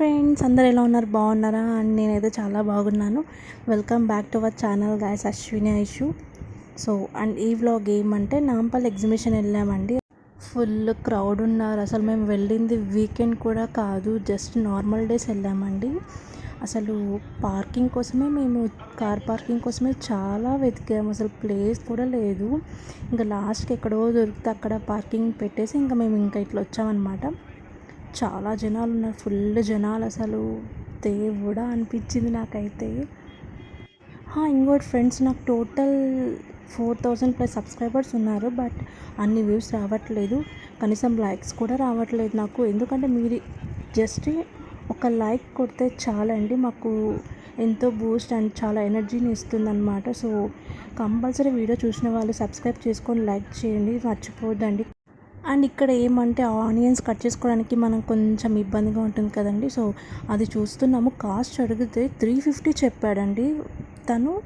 Friends అందరు ఎలా ఉన్నారు? బాగున్నారా? అండ్ నేనైతే చాలా బాగున్నాను. Welcome back to our channel guys Ashwini Aishu. So and ఈ వ్లాగ్ ఏమంటే నాంపల్ ఎగ్జిబిషన్ వెళ్ళామండి. ఫుల్ క్రౌడ్ ఉన్నారు. అసలు మేము వెళ్ళింది వీకెండ్ కూడా కాదు జస్ట్ నార్మల్ డేస్ వెళ్ళామండి. అసలు పార్కింగ్ కోసమే మేము కార్ పార్కింగ్ కోసమే చాలా వెతికాము. అసలు ప్లేస్ కూడా లేదు. ఇంకా లాస్ట్కి ఎక్కడో దొరికితే అక్కడ పార్కింగ్ పెట్టేసి ఇంకా మేము ఇంకా ఇట్లా వచ్చామన్నమాట. చాలా జనాలు ఉన్నారు. ఫుల్ జనాలు అసలు. దేవుడా అనిపించింది నాకైతే. ఇంకోటి ఫ్రెండ్స్ నాకు total four thousand plus subscribers ఉన్నారు బట్ అన్ని వ్యూస్ రావట్లేదు. కనీసం లైక్స్ కూడా రావట్లేదు నాకు. ఎందుకంటే మీరు జస్ట్ ఒక లైక్ కొడితే చాలండి. మాకు ఎంతో బూస్ట్ అండ్ చాలా ఎనర్జీని ఇస్తుందన్నమాట. సో కంపల్సరీ వీడియో చూసిన వాళ్ళు సబ్స్క్రైబ్ చేసుకొని లైక్ చేయండి. మర్చిపోద్దండి. అండ్ ఇక్కడ ఏమంటే ఆనియన్స్ కట్ చేసుకోవడానికి మనం కొంచెం ఇబ్బందిగా ఉంటుంది కదండి. సో అది చూస్తున్నాము. కాస్ట్ అడిగితే త్రీ ఫిఫ్టీ చెప్పాడండి. తను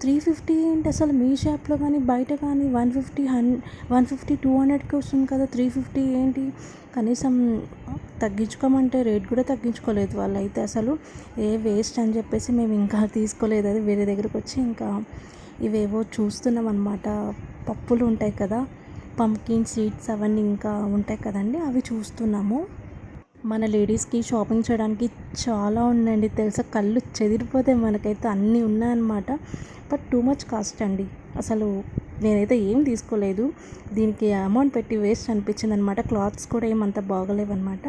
త్రీ ఫిఫ్టీ ఏంటి అసలు మీ షాప్లో కానీ బయట కానీ వన్ ఫిఫ్టీ హన్ వన్ ఫిఫ్టీ టూ హండ్రెడ్కి వస్తుంది కదా. త్రీ ఫిఫ్టీ ఏంటి? కనీసం తగ్గించుకోమంటే రేట్ కూడా తగ్గించుకోలేదు వాళ్ళు అయితే అసలు. ఏ వేస్ట్ అని చెప్పేసి మేము ఇంకా తీసుకోలేదు. అది వేరే దగ్గరకు వచ్చి ఇంకా ఇవేవో చూస్తున్నాం అనమాట పప్పులు ఉంటాయి కదా. పంకిన్ సీడ్స్ అవన్నీ ఇంకా ఉంటాయి కదండి అవి చూస్తున్నాము. మన లేడీస్కి షాపింగ్ చేయడానికి చాలా ఉందండి తెలుసా కళ్ళు చెదిరిపోతే మనకైతే అన్నీ ఉన్నాయన్నమాట. బట్ టూ మచ్ కాస్ట్ అండి. అసలు నేనైతే ఏం తీసుకోలేదు. దీనికి అమౌంట్ పెట్టి వేస్ట్ అనిపించింది అనమాట క్లాత్స్ కూడా ఏమంత బాగలేవు అనమాట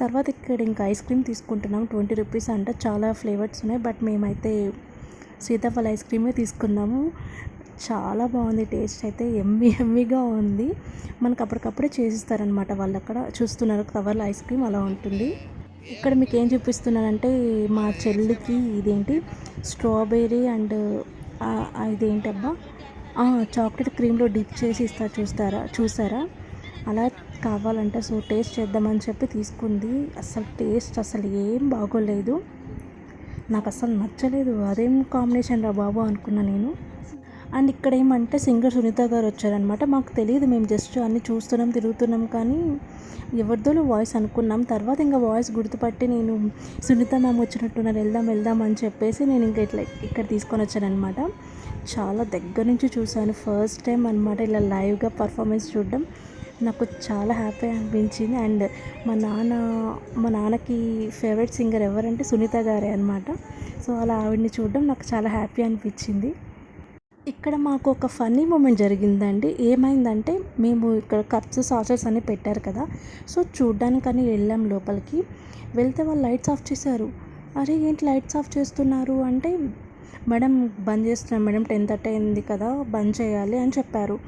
తర్వాత ఇక్కడ ఇంకా ఐస్ క్రీమ్ తీసుకుంటున్నాం. ట్వంటీ రూపీస్ అంటే. చాలా ఫ్లేవర్స్ ఉన్నాయి. బట్ మేమైతే సీతాఫల ఐస్ క్రీమే తీసుకున్నాము. చాలా బాగుంది. టేస్ట్ అయితే ఎమ్మి ఎమ్మిగా ఉంది. మనకు అప్పటికప్పుడే చేసిస్తారనమాట వాళ్ళు అక్కడ చూస్తున్నారు. కవర్లో ఐస్ క్రీమ్ అలా ఉంటుంది. ఇక్కడ మీకు ఏం చూపిస్తున్నానంటే మా చెల్లికి ఇదేంటి? స్ట్రాబెర్రీ అండ్ ఇదేంటి అబ్బా? చాక్లెట్ క్రీమ్లో డిప్ చేసి ఇస్తా చూస్తారా? చూసారా? అలా కావాలంటే సో టేస్ట్ చేద్దామని చెప్పి తీసుకుంది. అసలు టేస్ట్ అసలు ఏం బాగోలేదు. నాకు అసలు నచ్చలేదు. అదేం కాంబినేషన్ రా బాబు అనుకున్నా నేను. అండ్ ఇక్కడ ఏమంటే సింగర్ సునీత గారు వచ్చారనమాట మాకు తెలియదు మేము జస్ట్ అన్ని చూస్తున్నాం తిరుగుతున్నాం కానీ ఎవరిదోలో వాయిస్ అనుకున్నాం. తర్వాత ఇంకా వాయిస్ గుర్తుపట్టి నేను సునీత మ్యామ్ వచ్చినట్టున్నారు వెళ్దాం వెళ్దాం అని చెప్పేసి నేను ఇంకా ఇట్లా ఇక్కడ తీసుకొని వచ్చానమాట చాలా దగ్గర నుంచి చూశాను ఫస్ట్ టైం అనమాట ఇలా లైవ్గా పర్ఫార్మెన్స్ చూడడం. నాకు చాలా హ్యాపీ అనిపించింది. అండ్ మా నాన్న మా నాన్నకి ఫేవరెట్ సింగర్ ఎవరంటే సునీత గారే అనమాట సో అలా ఆవిడని చూడడం నాకు చాలా హ్యాపీ అనిపించింది. ఇక్కడ మాకు ఒక ఫన్నీ మూమెంట్ జరిగిందండి. ఏమైందంటే మేము ఇక్కడ కప్స్ సాసర్స్ అని పెట్టారు కదా. సో చూడ్డానికని వెళ్ళాం లోపలికి. వెళ్తే వాళ్ళు లైట్స్ ఆఫ్ చేశారు. అరే ఏంటి లైట్స్ ఆఫ్ చేస్తున్నారు? అంటే మేడం బంద్ చేస్తున్నాం. మేడం టెన్ థర్టీ అయింది కదా బంద్ చేయాలి అని చెప్పారు.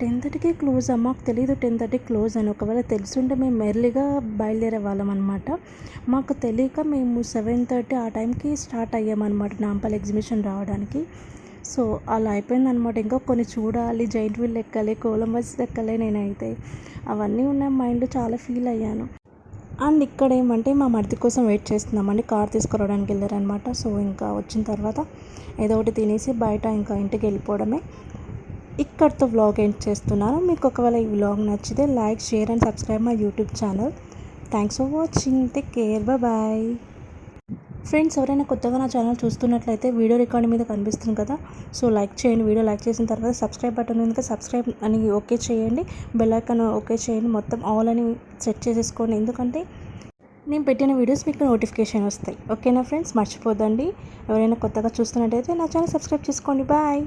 టెన్ థర్టీకే క్లోజ్ మాకు తెలియదు టెన్ థర్టీ క్లోజ్ అని. ఒకవేళ తెలుసుంటే మేము మెర్లీగా బయలుదేరే వాళ్ళం అనమాట మాకు తెలియక మేము సెవెన్ థర్టీ ఆ టైంకి స్టార్ట్ అయ్యామన్నమాట నాంపల్ ఎగ్జిబిషన్ రావడానికి. సో అలా అయిపోయిందనమాట ఇంకా కొన్ని చూడాలి జైంట్ వీల్ ఎక్కాలి కోలంబస్ ఎక్కాలి నేనైతే. అవన్నీ ఉన్న మైండ్ చాలా ఫీల్ అయ్యాను. అండ్ ఇక్కడ ఏమంటే మా మరిది కోసం వెయిట్ చేస్తున్నామండి. కార్ తీసుకురావడానికి వెళ్ళారనమాట సో ఇంకా వచ్చిన తర్వాత ఏదో ఒకటి తినేసి బయట ఇంకా ఇంటికి వెళ్ళిపోవడమే. ఇక్కడితో వ్లాగ్ ఎండ్ చేస్తున్నాను. మీకు ఒకవేళ ఈ వ్లాగ్ నచ్చితే like share and subscribe my YouTube channel. Thanks for watching. Take care. Bye. Friends ఎవరైనా కొత్తగా నా ఛానల్ చూస్తున్నట్లయితే వీడియో రికార్డ్ మీద కనిపిస్తుంది కదా సో లైక్ చేయండి. వీడియో లైక్ చేసిన తర్వాత సబ్స్క్రైబ్ బటన్ ఉంది సబ్స్క్రైబ్ అని ఓకే చేయండి. బెల్ ఐకాన్ ఓకే చేయండి. మొత్తం ఆల్ అని సెట్ చేసేసుకోండి. ఎందుకంటే నేను పెట్టిన వీడియోస్ మీకు నోటిఫికేషన్ వస్తాయి. ఓకేనా ఫ్రెండ్స్ మర్చిపోదండి ఎవరైనా కొత్తగా చూస్తున్నట్టయితే నా ఛానల్ సబ్స్క్రైబ్ చేసుకోండి. బాయ్